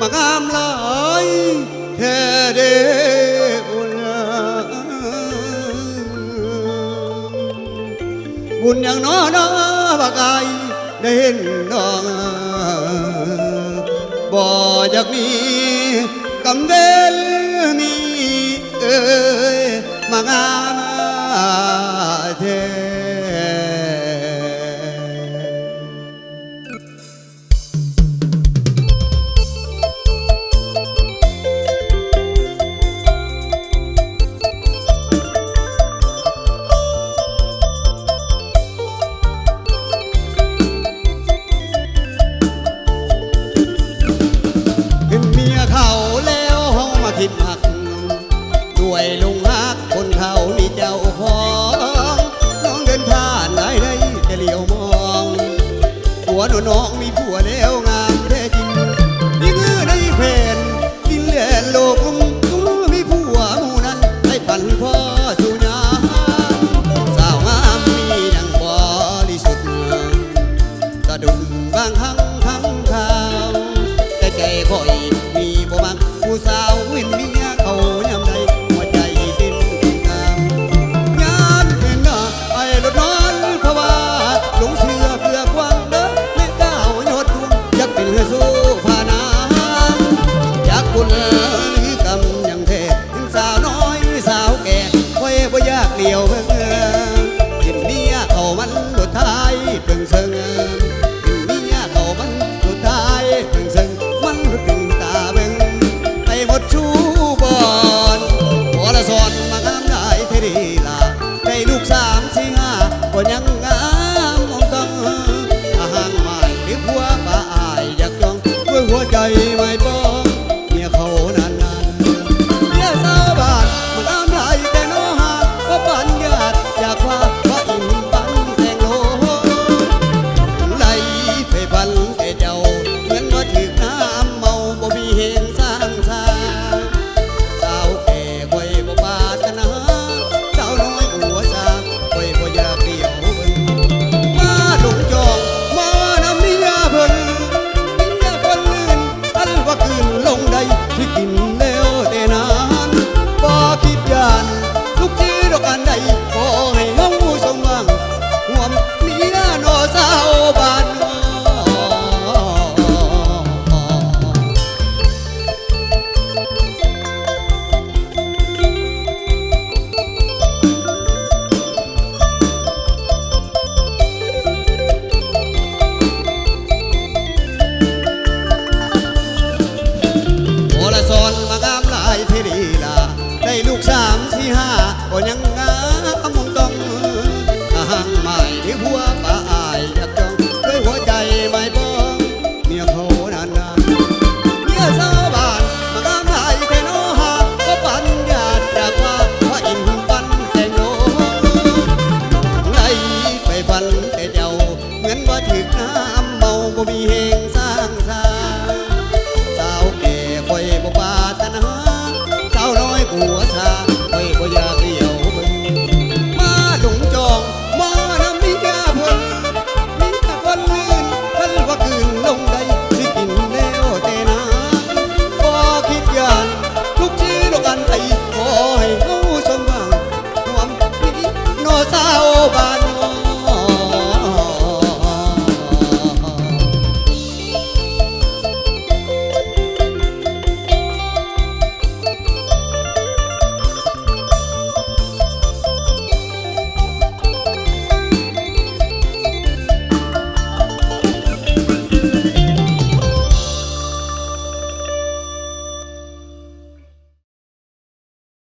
มางามหลายแท้เด้อนบุญอย่างน้อน้อบากายได้เห็นน้องบ่อยากมีกำเวลนี้เอ้ยมางาม หนูน้องมีผัวแล้วงามแท้จริงยิ่งในเพนดินแหลนโลกลุงก็มีผัวหมู่นั้นให้พันพ่อสุญาสาวงามมีดังบริสุทธิ์สะดุดบางครั้ง นสู้พานาจากคุณกำยังเทสาวน้อยสาวแก่ไว้บ่ยากเดียวเพิ่งกินเมียเขามันสุดท้ายเพิ่งซึ่งกินเมียเขามันสุดท้ายเพิ่งซึ่งมันเพิ่งตาเบิ่งไปหมดชู้ 什么？ ถึกน้ำเมาบ่มีเฮงสร้างซาสาวแก่คอยบ่ปาตนาสาวน้อยหัวชาคอยบ่อยากเดียวมึงมาดงจองมานำมียาเพิ่นมีแต่คนลื่นท่านว่าคืนลงใดสิกินแล้วแต่น้าบ่คิดยานทุกชี้ลูกอันไอยขอให้เขาชมหวังความดีนอสาว